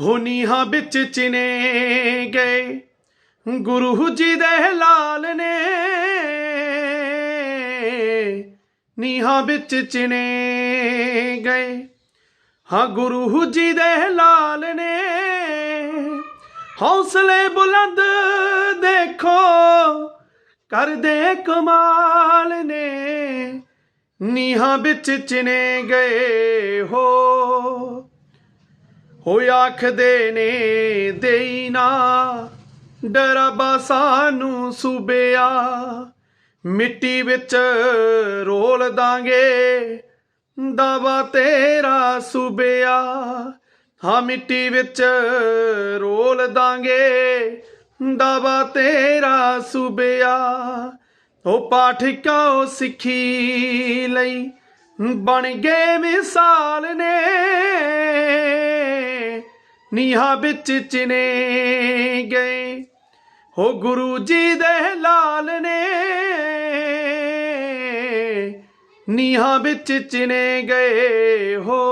ਹੋ ਨੀਹਾਂ ਵਿੱਚ ਚਿਨੇ ਗਏ। ਗੁਰੂ ਜੀ ਦੇ ਲਾਲ ਨੇ ਨੀਹਾਂ ਵਿੱਚ ਚਿਨੇ ਗਏ। ਹਾਂ ਗੁਰੂ ਜੀ ਦੇ ਲਾਲ ਨੇ ਹੌਸਲੇ ਬੁਲੰਦ ਦੇਖੋ, ਕਰਦੇ ਕਮਾਲ ਨੇ। ਨੀਹਾਂ ਵਿੱਚ ਚਿਨੇ ਗਏ ਹੋ। ਹੋ ਆਖਦੇ ਨੇ, ਦੇਈ ਨਾ। ਡਰਾਬਾ ਸਾਨੂੰ ਸੂਬਿਆ। ਮਿੱਟੀ ਵਿੱਚ ਰੋਲ ਦਾਂਗੇ। ਦਾਵਾ ਤੇਰਾ ਸੂਬਿਆ। ਹਾਂ, ਮਿੱਟੀ ਵਿੱਚ ਰੋਲ ਦਾਂਗੇ। ਦਾਵਾ ਤੇਰਾ ਸੂਬਿਆ। ਉਹ ਪਾਠਿਕਾ ਸਿੱਖੀ ਲਈ? ਬਣ ਗਏ ਮਿਸਾਲ ਨੇ। ਨੀਹਾਂ ਵਿੱਚ ਚਿਨੇ ਗਏ। ਹੋ ਗੁਰੂ ਜੀ ਦੇ ਲਾਲ ਨੇ, ਨੀਹਾਂ ਵਿੱਚ ਚਿਨੇ ਗਏ। ਹੋ